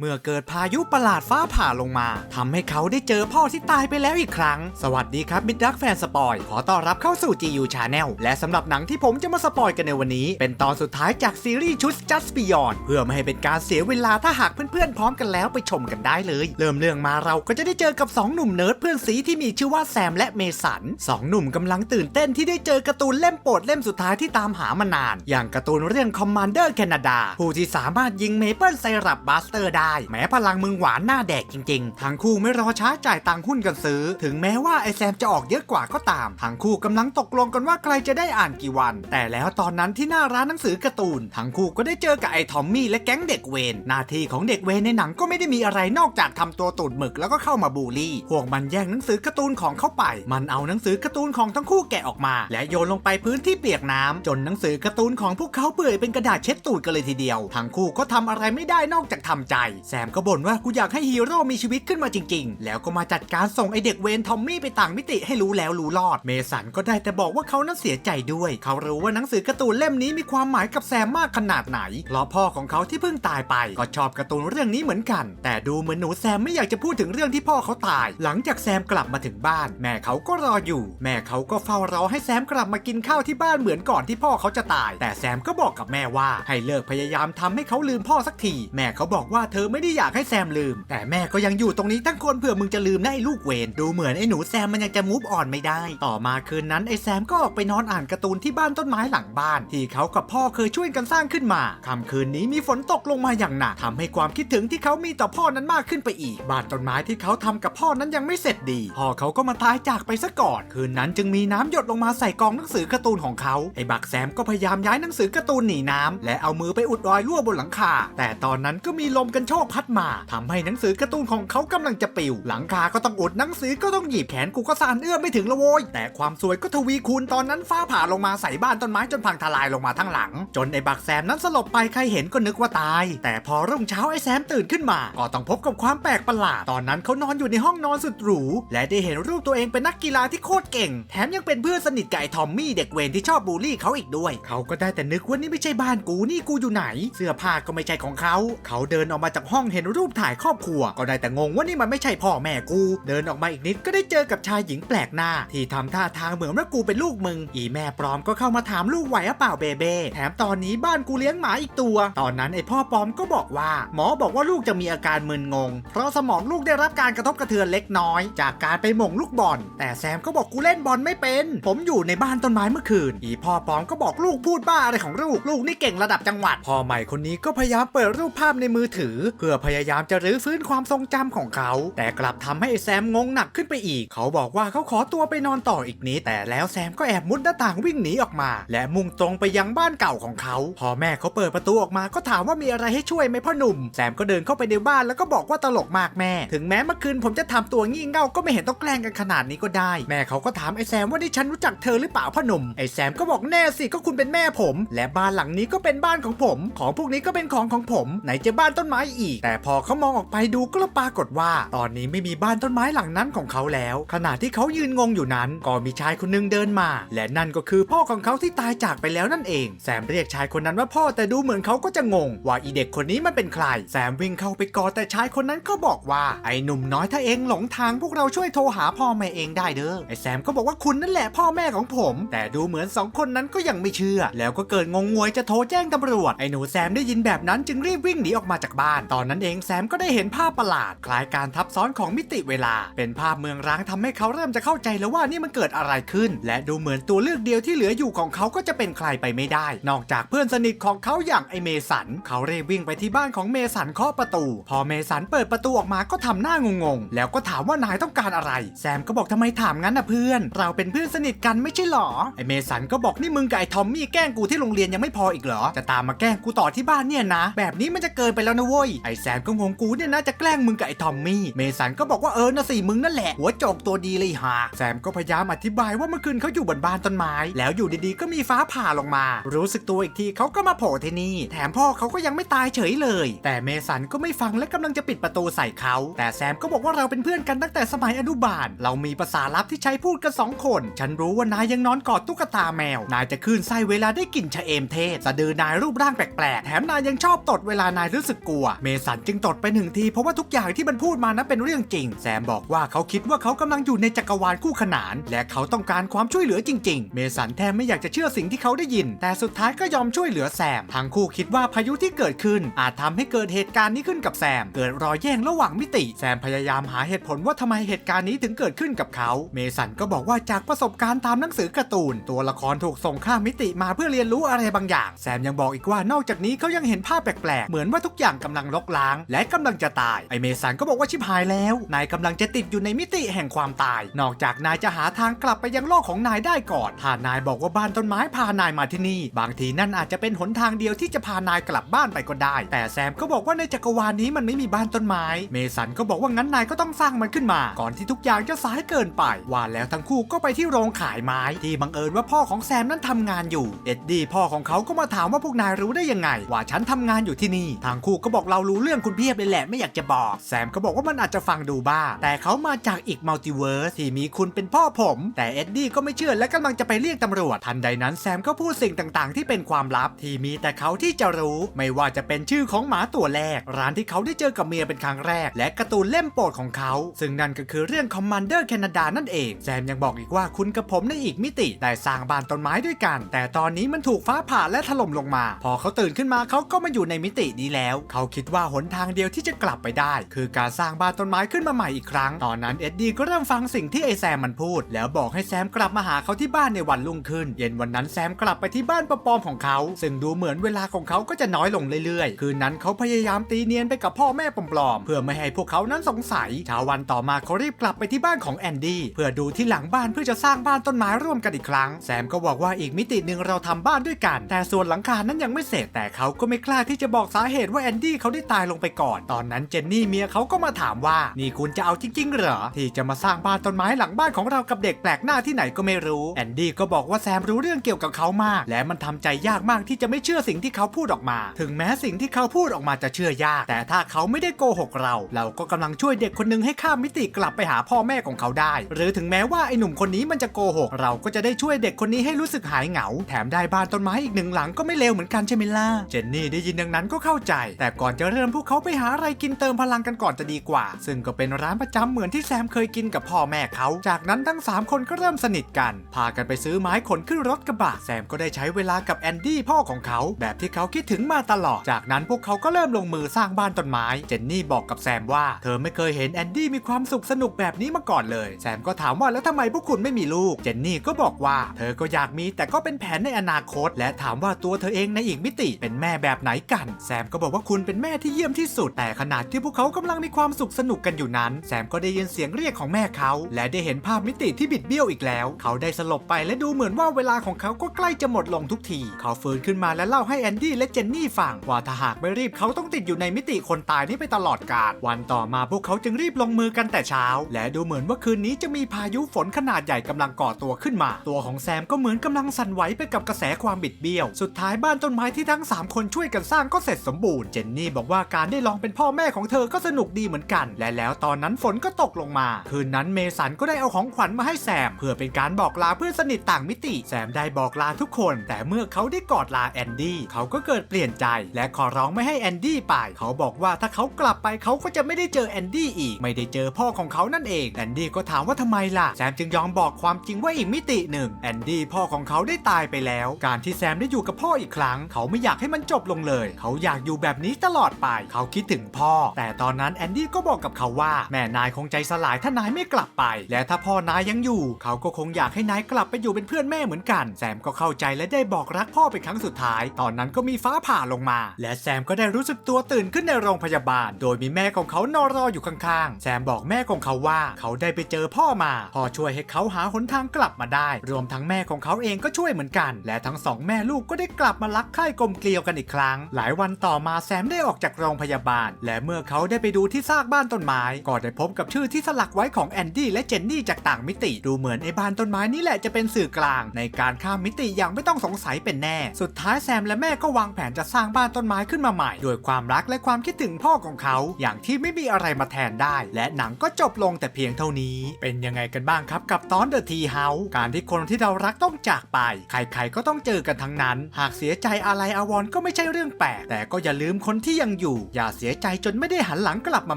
เมื่อเกิดพายุประหลาดฟ้าผ่าลงมาทำให้เขาได้เจอพ่อที่ตายไปแล้วอีกครั้ง สวัสดีครับมิตรรักแฟนสปอย ขอต้อนรับเข้าสู่ GU Channel และสำหรับหนังที่ผมจะมาสปอยกันในวันนี้ เป็นตอนสุดท้ายจากซีรีส์ชุด Just Beyond เพื่อไม่ให้เป็นการเสียเวลาถ้าหากเพื่อนๆพร้อมกันแล้วไปชมกันได้เลย เริ่มเรื่องมาเราก็จะได้เจอกับ 2 หนุ่มเนิร์ดเพื่อนสีที่มีชื่อว่าแซมและเมสันสองหนุ่มกำลังตื่นเต้นที่ได้เจอการ์ตูนเล่มโปรดเล่มสุดท้ายที่ตามหามานาน อย่างการ์ตูนเรื่อง Commander Canada ผู้ที่สามารถยิงเมเปิลไซรัปบัสเตอร์ได้แม้พลังมึงหวานหน้าแดกจริงๆ ทั้งคู่ไม่รอช้าจ่ายตังค์หุ้นกันซื้อ ถึงแม้ว่าไอแซมจะออกเยอะกว่าก็ตาม ทั้งคู่กำลังตกลงกันว่าใครจะได้อ่านกี่วัน แต่แล้วตอนนั้นที่หน้าร้านหนังสือการ์ตูน ทั้งคู่ก็ได้เจอกับไอทอมมี่และแก๊งเด็กเวรหน้าที่ของเด็กเวรในหนังก็ไม่ได้มีอะไรนอกจากทำตัวตูดหมึกแล้วก็เข้ามาบูลลี่พวกมันแย่งหนังสือการ์ตูนของเข้าไป มันเอาหนังสือการ์ตูนของทั้งคู่แกะออกมา และโยนลงไปพื้นที่เปียกน้ำจนหนังสือการ์ตูนของพวกเขาเปื่อยเป็นกระดาษเช็ดตูดกันเลยทีเดียว ทั้งคู่ก็ทำอะไรไม่ได้นอกจากทำใจแซมก็บ่นว่ากูอยากให้ฮีโร่มีชีวิตขึ้นมาจริง ๆ แล้วก็มาจัดการส่งไอเด็กเวนทอมมี่ไปต่างมิติให้รู้แล้วรู้รอด เมสันก็ได้แต่บอกว่าเขานั้นเสียใจด้วย เขารู้ว่าหนังสือการ์ตูนเล่มนี้มีความหมายกับแซมมากขนาดไหน เพราะพ่อของเขาที่เพิ่งตายไปก็ชอบการ์ตูนเรื่องนี้เหมือนกัน แต่ดูเหมือนหนูแซมไม่อยากจะพูดถึงเรื่องที่พ่อเขาตาย หลังจากแซมกลับมาถึงบ้าน แม่เขาก็รออยู่ แม่เขาก็เฝ้ารอให้แซมกลับมากินข้าวที่บ้านเหมือนก่อนที่พ่อเขาจะตาย แต่แซมก็บอกกับแม่ว่าให้เลิกพยายามทำให้เขาลืมพ่อสักที แม่เขาบอกว่าเธอไม่ได้อยากให้แซมลืม แต่แม่ก็ยังอยู่ตรงนี้ทั้งคนเผื่อมึงจะลืมนะไอ้ลูกเวนดูเหมือนไอ้หนูแซมมันยังจะมูฟออนไม่ได้ ต่อมาคืนนั้นไอ้แซมก็ออกไปนอนอ่านการ์ตูนที่บ้านต้นไม้หลังบ้าน ที่เขากับพ่อเคยช่วยกันสร้างขึ้นมาค่ำคืนนี้มีฝนตกลงมาอย่างหนักทำให้ความคิดถึงที่เขามีต่อพ่อนั้นมากขึ้นไปอีก บ้านต้นไม้ที่เขาทำกับพ่อนั้นยังไม่เสร็จดีพ่อเขาก็มาตายจากไปซะก่อน คืนนั้นจึงมีน้ำหยดลงมาใส่กองหนังสือการ์ตูนของเขาไอ้บักแซมก็พยายามย้ายหนังสือการ์ตูนหนีน้ำและเอามือไปอุดรอยรั่วบนหลังคาแต่ตอนนั้นก็มีลมกันโชกพัดมาทำให้หนังสือการ์ตูนของเขากำลังจะปิว หลังคาก็ต้องอดหนังสือก็ต้องหยิบแขนกูก็สานเอื้อมไม่ถึงละโวยแต่ความสวยก็ทวีคูณตอนนั้นฟ้าผ่าลงมาใส่บ้านต้นไม้จนพังทลายลงมาทั้งหลัง จนไอ้บักแซมนั้นสลบไปใครเห็นก็นึกว่าตาย แต่พอรุ่งเช้าไอ้แซมตื่นขึ้นมา ก็ต้องพบกับความแปลกประหลาด ตอนนั้นเขานอนอยู่ในห้องนอนสุดหรู และได้เห็นรูปตัวเองเป็นนักกีฬาที่โคตรเก่ง แถมยังเป็นเพื่อนสนิทกับไอ้ทอมมี่เด็กเวรที่ชอบบูลลี่เขาอีกด้วย เขาก็ได้แต่นึกว่านี่ไม่ใช่บ้านกูนี่กูอยู่ไหน เสื้อผ้าก็ไม่ใช่ของเขา เขาเดินออกมาจากห้องเห็นรูปถ่ายครอบครัว ก็ได้แต่งงว่านี่มันไม่ใช่พ่อแม่กู เดินออกมาอีกนิดก็ได้เจอกับชายหญิงแปลกหน้า ที่ทำท่าทางเหมือนว่ากูเป็นลูกมึง อีแม่ปลอมก็เข้ามาถามลูกไหวหรือเปล่าเบเบ้แถมตอนนี้บ้านกูเลี้ยงหมาอีกตัว ตอนนั้นไอพ่อปลอมก็บอกว่า หมอบอกว่าลูกจะมีอาการมึนงง เพราะสมองลูกได้รับการกระทบกระเทือนเล็กน้อย จากการไปหม่งลูกบอล แต่แซมก็บอกกูเล่นบอลไม่เป็น ผมอยู่ในบ้านต้นไม้เมื่อคืน อีพ่อปลอมก็บอกลูกพูดบ้าอะไรของลูกลูกนี่เก่งระดับจังหวัดพ่อใหม่คนนี้ก็พยายามเปิดรูปภาพในมือถือเพื่อพยายามจะรื้อฟื้นความทรงจำของเขา แต่กลับทำให้ไอแซมงงหนักขึ้นไปอีก เขาบอกว่าเขาขอตัวไปนอนต่ออีกนิดแต่แล้วแซมก็แอบมุดหน้าต่างวิ่งหนีออกมา และมุ่งตรงไปยังบ้านเก่าของเขาพอแม่เขาเปิดประตูออกมาก็ถามว่ามีอะไรให้ช่วยไหมพ่อหนุ่มแซมก็เดินเข้าไปในบ้านแล้วก็บอกว่าตลกมากแม่ ถึงแม้เมื่อคืนผมจะทำตัวงี่เง่าก็ไม่เห็นต้องแกล้งกันขนาดนี้ก็ได้ แม่เขาก็ถามไอ้แซมว่านี่ฉันรู้จักเธอหรือเปล่าพ่อหนุ่มไอ้แซมก็บอกแน่สิก็คุณเป็นแม่ผม และบ้านหลังนี้ก็เป็นบ้านของผม ของพวกนี้ก็เป็นของของผม ไหนจะบ้านต้นไม้อีกแต่พอเขามองออกไปดูก็ปรากฏว่า ตอนนี้ไม่มีบ้านต้นไม้หลังนั้นของเขาแล้ว ขณะที่เขายืนงงอยู่นั้น ก็มีชายคนหนึงเดินมา และนั่นก็คือพ่อของเขาที่ตายจากไปแล้วนั่นเอง แซมเรียกชายคนนั้นว่าพ่อแต่ดูเหมือนเขาก็จะงง ว่าอีเด็กคนนี้มันเป็นใคร แซมวิ่งเข้าไปกอดแต่ชายคนนั้นก็บอกว่าไอ้หนุ่มน้อยถ้าเองหลงทางพวกเราช่วยโทรหาพ่อแม่เองได้เด้อไอ้แซมก็บอกว่าคุณนั่นแหละพ่อแม่ของผม แต่ดูเหมือนสองคนนั้นก็ยังไม่เชื่อ แล้วก็เกิดงงงวยจะโทรแจ้งตำรวจไอ้หนูแซมได้ยินแบบนั้นจึงรีบวิ่งหนีออกมาจากบ้านตอนนั้นเองแซมก็ได้เห็นภาพประหลาด คล้ายการทับซ้อนของมิติเวลา เป็นภาพเมืองร้างทำให้เขาเริ่มจะเข้าใจแล้วว่านี่มันเกิดอะไรขึ้น และดูเหมือนตัวเลือกเดียวที่เหลืออยู่ของเขาก็จะเป็นใครไปไม่ได้ นอกจากเพื่อนสนิทของเขาอย่างไอเมสัน เขาเรีบวิ่งไปที่บ้านของเมสันเคาะประตู พอเมสันเปิดประตูออกมาก็ทำหน้างงๆ แล้วก็ถามว่านายต้องการอะไร แซมก็บอกทำไมถามงั้นนะเพื่อน เราเป็นเพื่อนสนิทกันไม่ใช่หรอ ไอเมสันก็บอกนี่มึงกับไอทอมมี่แกล้งกูที่โรงเรียนยังไม่พออีกเหรอ จะตามมาแกล้งกูต่อที่บ้านเนี่ยนะ แบบนี้มันจะเกินไปแล้วนะเว้ยไอแซมก็งงกูเนี่ยนะจะแกล้งมึงกับไอทอมมี่ เมสันก็บอกว่าเออนะสิมึงนั่นแหละ หัวโจกตัวดีเลยฮะแซมก็พยายามอธิบายว่าเมื่อคืนเขาอยู่บนบ้านต้นไม้ แล้วอยู่ดีๆก็มีฟ้าผ่าลงมา รู้สึกตัวอีกทีเขาก็มาโผล่ที่นี่ แถมพ่อเขาก็ยังไม่ตายเฉยเลย แต่เมสันก็ไม่ฟังและกำลังจะปิดประตูใส่เขา แต่แซมก็บอกว่าเราเป็นเพื่อนกันตั้งแต่สมัยอนุบาล เรามีภาษาลับที่ใช้พูดกันสองคน ฉันรู้ว่านายยังนอนกอดตุ๊กตาแมว นายจะคลื่นไส้เวลาได้กลิ่นชะเอมเทศสะดือนายรูปร่างแปลกๆ แถมนายยังชอบตดเวลานายรู้สึกกลัวเมสันจึงตดไปหนึ่งทีเพราะว่าทุกอย่างที่มันพูดมานั้นเป็นเรื่องจริง แซมบอกว่าเขาคิดว่าเขากำลังอยู่ในจักรวาลคู่ขนาน และเขาต้องการความช่วยเหลือจริง ๆ เมสันแทบไม่อยากจะเชื่อสิ่งที่เขาได้ยิน แต่สุดท้ายก็ยอมช่วยเหลือแซมทั้งคู่คิดว่าพายุที่เกิดขึ้น อาจทำให้เกิดเหตุการณ์นี้ขึ้นกับแซม เกิดรอยแย่งระหว่างมิติ แซมพยายามหาเหตุผลว่าทำไมเหตุการณ์นี้ถึงเกิดขึ้นกับเขา เมสันก็บอกว่าจากประสบการณ์ตามหนังสือการ์ตูน ตัวละครถูกส่งข้ามมิติมาเพื่อเรียนรู้อะไรบางอย่าง แซมยังบอกอีกว่านอกจากนี้เขายังเห็นภาพแปลกๆเหมือนว่าทุกอย่างกำลังลกล้าง และกำลังจะตาย ไอเมสันก็บอกว่าชิบหายแล้ว นายกำลังจะติดอยู่ในมิติแห่งความตาย นอกจากนายจะหาทางกลับไปยังโลกของนายได้ก่อน ถ้านายบอกว่าบ้านต้นไม้พานายมาที่นี่ บางทีนั่นอาจจะเป็นหนทางเดียวที่จะพานายกลับบ้านไปก็ได้ แต่แซมก็บอกว่าในจักรวาลนี้มันไม่มีบ้านต้นไม้ เมสันก็บอกว่างั้นนายก็ต้องสร้างมันขึ้นมา ก่อนที่ทุกอย่างจะสายเกินไป ว่าแล้วทั้งคู่ก็ไปที่โรงขายไม้ ที่บังเอิญว่าพ่อของแซมนั้นทำงานอยู่ เอ็ดดี้พ่อของเขาก็มาถามว่าพวกนายรู้ได้ยังไง ว่าฉันทำงานอยู่ที่นี่ ทางคู่ก็บอกเรารู้เรื่องคุณเพียบเลยแหละไม่อยากจะบอก แซมก็บอกว่ามันอาจจะฟังดูบ้า แต่เขามาจากอีกมัลติเวิร์สที่มีคุณเป็นพ่อผม แต่เอ็ดดี้ก็ไม่เชื่อและกำลังจะไปเรียกตำรวจ ทันใดนั้นแซมก็พูดสิ่งต่างๆ ที่เป็นความลับที่มีแต่เขาที่จะรู้ ไม่ว่าจะเป็นชื่อของหมาตัวแรก ร้านที่เขาได้เจอกับเมียเป็นครั้งแรก และการ์ตูนเล่มโปรดของเขา ซึ่งนั่นก็คือเรื่อง Commander Canada นั่นเองแซมยังบอกอีกว่าคุณกับผมในอีกมิติได้สร้างบ้านต้นไม้ด้วยกัน แต่ตอนนี้มันถูกฟ้าผ่าและถล่มลงมา พอเขาตื่นขึ้นมาเขาก็มาอยู่ในมิตินี้แล้ว เขาคิดว่าหนทางเดียวที่จะกลับไปได้ คือการสร้างบ้านต้นไม้ขึ้นมาใหม่อีกครั้ง ตอนนั้นเอ็ดดี้ก็เริ่มฟังสิ่งที่ไอแซมมันพูด แล้วบอกให้แซมกลับมาหาเขาที่บ้านในวันรุ่งขึ้น เย็นวันนั้นแซมกลับไปที่บ้านปอมๆของเขา ซึ่งดูเหมือนเวลาของเขาก็จะน้อยลงเรื่อยๆ คืนนั้นเขาพยายามตีเนียนไปกับพ่อแม่ปลอมๆ เพื่อไม่ให้พวกเขานั้นสงสัยเช้าวันต่อมาเขารีบกลับไปที่บ้านของแอนดี้เพื่อดูที่หลังบ้านเพื่อจะสร้างบ้านต้นไม้ร่วมกันอีกครั้ง แซมก็บอกว่าอีกมิติหนึ่งเราทำบ้านด้วยกัน แต่ส่วนหลังคานั้นยังไม่เสร็จแต่เขาก็ไม่กล้าที่จะบอกสาเหตุว่าแอนดี้เขาได้ตายลงไปก่อน ตอนนั้นเจนนี่เมียเขาก็มาถามว่า นี่คุณจะเอาจริงๆเหรอ ที่จะมาสร้างบ้านต้นไม้หลังบ้านของเรากับเด็กแปลกหน้าที่ไหนก็ไม่รู้ แอนดี้ก็บอกว่าแซมรู้เรื่องเกี่ยวกับเขามาก และมันทำใจยากมากที่จะไม่เชื่อสิ่งที่เขาพูดออกมา ถึงแม้สิ่งที่เขาพูดออกมาจะเชื่อยาก แต่ถ้าเขาไม่ได้โกหกเรา เราก็กำลังช่วยเด็กคนหนึงให้ข้ามมิติกลับไปหาพ่อแม่ของเขาได้ หรือถึงแม้ว่าไอ้หนุ่มคนนี้มันจะโกหก เราก็จะได้ช่วยเด็กคนนี้ให้รู้สึกหายเหงา แถมได้บ้านต้นไม้อีกหนึ่งหลังก็ไม่เลวเหมือนกันใช่ไหมล่ะ เจนนี่ได้ยินดังนั้นก็เข้าใจ แต่ก่อนจะเริ่มพวกเขาไปหาอะไรกินเติมพลังกันก่อนจะดีกว่า ซึ่งก็เป็นร้านประจำเหมือนที่แซมเคยกินกับพ่อแม่เขา จากนั้นทั้งสามคนก็เริ่มสนิทกัน พากันไปซื้อไม้ขนขึ้นรถกระบะ แซมก็ได้ใช้เวลากับแอนดี้พ่อของเขา แบบที่เขาคิดถึงมาตลอด จากนั้นพวกเขาก็เริ่มลงมือสร้างบ้านต้นไม้ เจนนี่บอกกับแซมว่า เธอไม่เคยเห็นแอนดี้มีความสุขสนุกแบบนี้มาก่อนเลย แซมก็ถามว่าแล้วทำไมพวกคุณไม่มีลูก เจนนี่ก็บอกว่า เธอก็อยากมีแต่ก็เป็นแผนในอนาคต และถามว่าตัวเธอเองในอีกมิติเป็นแม่แบบไหนกัน แซมก็บอกว่าคุณเป็นแม่ที่เยี่ยมที่สุด แต่ขณะที่พวกเขากำลังมีความสุขสนุกกันอยู่นั้น แซมก็ได้ยินเสียงเรียกของแม่เขา และได้เห็นภาพมิติที่บิดเบี้ยวอีกแล้ว เขาได้สลบไปและดูเหมือนว่าเวลาของเขาก็ใกล้จะหมดลงทุกที เขาฟื้นขึ้นมาและเล่าให้แอนดี้และเจนนี่ฟังว่าถ้าหากไม่รีบเขาต้องติดอยู่ในมิติคนตายนี้ไปตลอดกาลวันต่อมาพวกเขาจึงรีบลงมือกันแต่เช้า และดูเหมือนว่าคืนนี้จะมีพายุฝนขนาดใหญ่กำลังก่อตัวขึ้นมา ตัวของแซมก็เหมือนกำลังสั่นไหวไปกับกระแสความบิดเบี้ยว สุดท้ายบ้านต้นไม้ที่ทั้ง 3 คนช่วยกันสร้างก็เสร็จสมบูรณ์เจนนี่บอกว่าการได้ลองเป็นพ่อแม่ของเธอก็สนุกดีเหมือนกัน และแล้วตอนนั้นฝนก็ตกลงมา คืนนั้นเมสันก็ได้เอาของขวัญมาให้แซม เพื่อเป็นการบอกลาเพื่อนสนิทต่างมิติ แซมได้บอกลาทุกคน แต่เมื่อเขาได้กอดลาแอนดี้เขาก็เกิดเปลี่ยนใจ และขอร้องไม่ให้แอนดี้ไป เขาบอกว่าถ้าเขากลับไปเขาก็จะไม่ได้เจอแอนดี้อีก ไม่ได้เจอพ่อของเขานั่นเองแอนดี้ก็ถามว่าทำไมล่ะแซมจึงยอมบอกความจริงว่าอีกมิติหนึ่งแอนดี้พ่อของเขาได้ตายไปแล้ว การที่แซมได้อยู่กับพ่ออีกครั้ง เขาไม่อยากให้มันจบลงเลย เขาอยากอยู่แบบนี้ตลอดไป เขาคิดถึงพ่อ แต่ตอนนั้นแอนดี้ก็บอกกับเขาว่าแม่นายคงใจสลายถ้านายไม่กลับไป และถ้าพ่อนายยังอยู่ เขาก็คงอยากให้นายกลับไปอยู่เป็นเพื่อนแม่เหมือนกัน แซมก็เข้าใจและได้บอกรักพ่อเป็นครั้งสุดท้าย ตอนนั้นก็มีฟ้าผ่าลงมา และแซมก็ได้รู้สึกตัวตื่นขึ้นในโรงพยาบาล โดยมีแม่ของเขานอนรออยู่ข้างๆ แซมบอกแม่ของเขาว่าเขาได้ไปเจอพ่อมา พ่อช่วยให้เขาหาหนทางกลับมาได้ รวมทั้งแม่ของเขาเองก็ช่วยเหมือนกัน และทั้งสองแม่ลูกก็ได้กลับมารักใคร่กลมเกลียวกันอีกครั้ง หลายวันต่อมาแซมได้ออกจากโรงพยาบาล และเมื่อเขาได้ไปดูที่ซากบ้านต้นไม้ ก็ได้พบกับชื่อที่สลักไว้ของแอนดี้และเจนนี่จากต่างมิติ ดูเหมือนไอ้บ้านต้นไม้นี่แหละจะเป็นสื่อกลาง ในการข้ามมิติอย่างไม่ต้องสงสัยเป็นแน่ สุดท้ายแซมและแม่ก็วางแผนจะสร้างบ้านต้นไม้ขึ้นมาใหม่ด้วยความรักและความคิดถึงพ่อของเขา อย่างที่ไม่มีอะไรมาแทนได้ และหนังก็จบลงแต่เพียงเท่านี้ เป็นยังไงกันบ้างครับกับตอนเดอะทีเฮาส์การที่คนที่เรารักต้องจากไป ใครๆก็ต้องเจอกันทั้งนั้น หากเสียใจอะไรอาวรก็ไม่ใช่เรื่องแปลกแต่ก็อย่าลืมคนที่ยังอยู่ อย่าเสียใจจนไม่ได้หันหลังกลับมา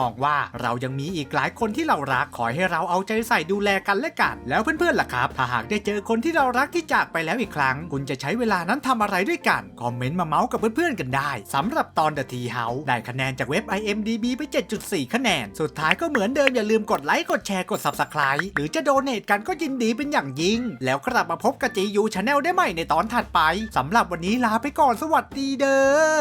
มองว่า เรายังมีอีกหลายคนที่เรารักขอให้เราเอาใจใส่ดูแลกันและกัน แล้วเพื่อนๆล่ะครับ ถ้าหากได้เจอคนที่เรารักที่จากไปแล้วอีกครั้ง คุณจะใช้เวลานั้นทำอะไรด้วยกัน คอมเมนต์มาเมาส์กับเพื่อนๆกันได้สำหรับตอน The Tea House ได้คะแนนจากเว็บ IMDB ไป 7.4 คะแนน สุดท้ายก็เหมือนเดิมอย่าลืมกดไลค์กดแชร์กด Subscribe หรือจะโดเนทกันก็ยินดีเป็นอย่างยิ่ง แล้วกลับมาพบกับจียูชาแนลได้ใหม่ในตอนถัดไปสำหรับวันนี้ลาไปก่อนสวัสดีเด้อ